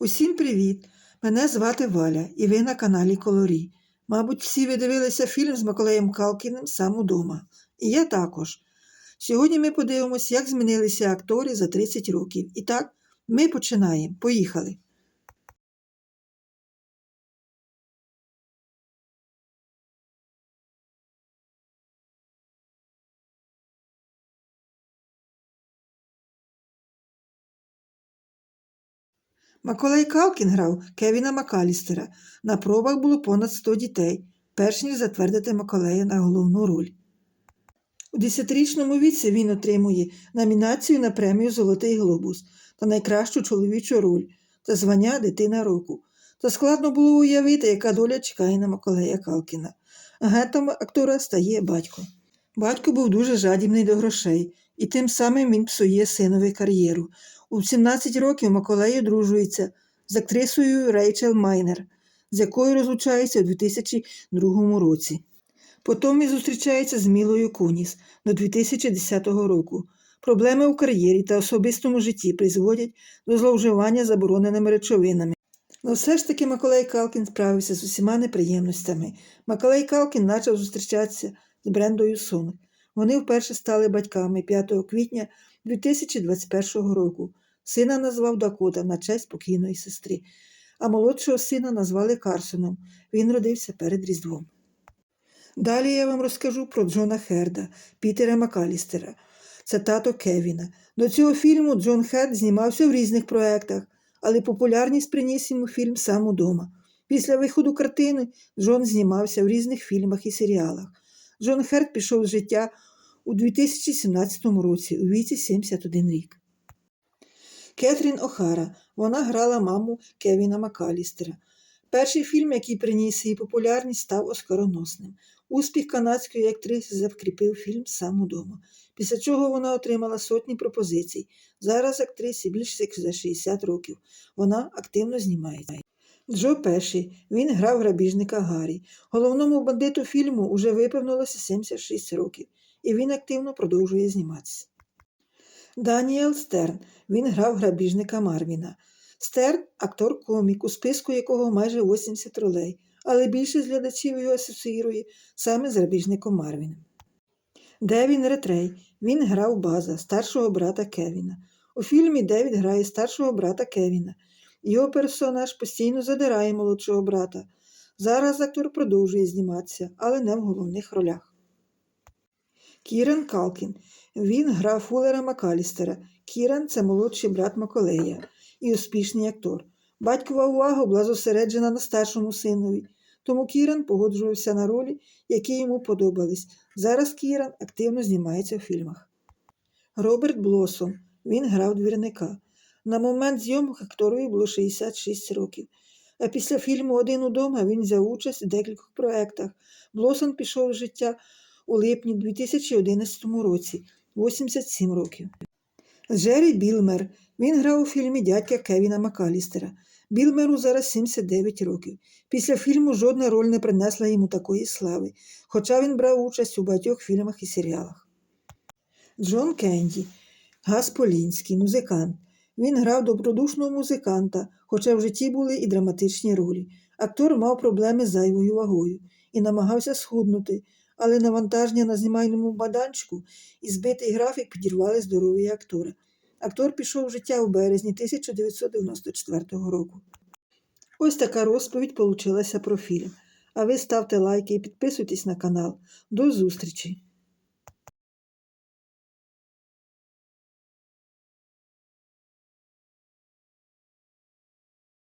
Усім привіт! Мене звати Валя, і ви на каналі Колорі. Мабуть, всі ви дивилися фільм з Миколаєм Калкіним сам удома. І я також. Сьогодні ми подивимося, як змінилися актори за 30 років. І так, ми починаємо. Поїхали. Маколей Калкін грав Кевіна Макалістера. На пробах було понад 100 дітей, перш ніж затвердити Маколея на головну роль. У 10-річному віці він отримує номінацію на премію Золотий глобус та найкращу чоловічу роль та звання Дитина року. Та складно було уявити, яка доля чекає на Маколея Калкіна. Агентом актора стає батько. Батько був дуже жадібний до грошей, і тим самим він псує синові кар'єру. У 17 років Маколей одружується з актрисою Рейчел Майнер, з якою розлучається у 2002 році. Потім він зустрічається з Мілою Куніс до 2010 року. Проблеми у кар'єрі та особистому житті призводять до зловживання забороненими речовинами. Але все ж таки Маколей Калкін справився з усіма неприємностями. Маколей Калкін почав зустрічатися з Брендою Сонг. Вони вперше стали батьками 5 квітня 2021 року. Сина назвав Дакота на честь покійної сестри, а молодшого сина назвали Карсоном. Він родився перед Різдвом. Далі я вам розкажу про Джона Херда, Пітера Макалістера. Це тато Кевіна. До цього фільму Джон Херд знімався в різних проєктах, але популярність приніс йому фільм сам удома. Після виходу картини Джон знімався в різних фільмах і серіалах. Джон Херд пішов з життя у 2017 році у віці 71 рік. Кетрін Охара. Вона грала маму Кевіна Макалістера. Перший фільм, який приніс їй популярність, став оскароносним. Успіх канадської актриси закріпив фільм сам удома, після чого вона отримала сотні пропозицій. Зараз актрисі більше за 60 років. Вона активно знімається. Джо Пеші. Він грав грабіжника Гаррі. Головному бандиту фільму уже виповнилося 76 років, і він активно продовжує зніматися. Даніел Стерн. Він грав грабіжника Марвіна. Стерн актор комік, у списку якого майже 80 ролей, але більшість глядачів його асоціює саме з грабіжником Марвіном. Девін Ретрей. Він грав База, старшого брата Кевіна. У фільмі Девід грає старшого брата Кевіна. Його персонаж постійно задирає молодшого брата. Зараз актор продовжує зніматися, але не в головних ролях. Кіран Калкін. Він грав Фулера Макалістера. Кіран це молодший брат Маколея і успішний актор. Батькова увага була зосереджена на старшому синові, тому Кіран погоджувався на ролі, які йому подобались. Зараз Кіран активно знімається в фільмах. Роберт Блосон. Він грав двірника. На момент зйомок акторові було 66 років. А після фільму Один удома він взяв участь у декількох проєктах. Блосон пішов з життя у липні 2011 році, 87 років. Джері Білмер. Він грав у фільмі дядька Кевіна Макалістера. Білмеру зараз 79 років. Після фільму жодна роль не принесла йому такої слави, хоча він брав участь у багатьох фільмах і серіалах. Джон Кенді. Гас Полінський, музикант. Він грав добродушного музиканта, хоча в житті були і драматичні ролі. Актор мав проблеми з зайвою вагою і намагався схуднути, але навантаження на знімальному баданчику і збитий графік підірвали здоров'я актора. Актор пішов в життя у березні 1994 року. Ось така розповідь получилася про фільм. А ви ставте лайки і підписуйтесь на канал. До зустрічі!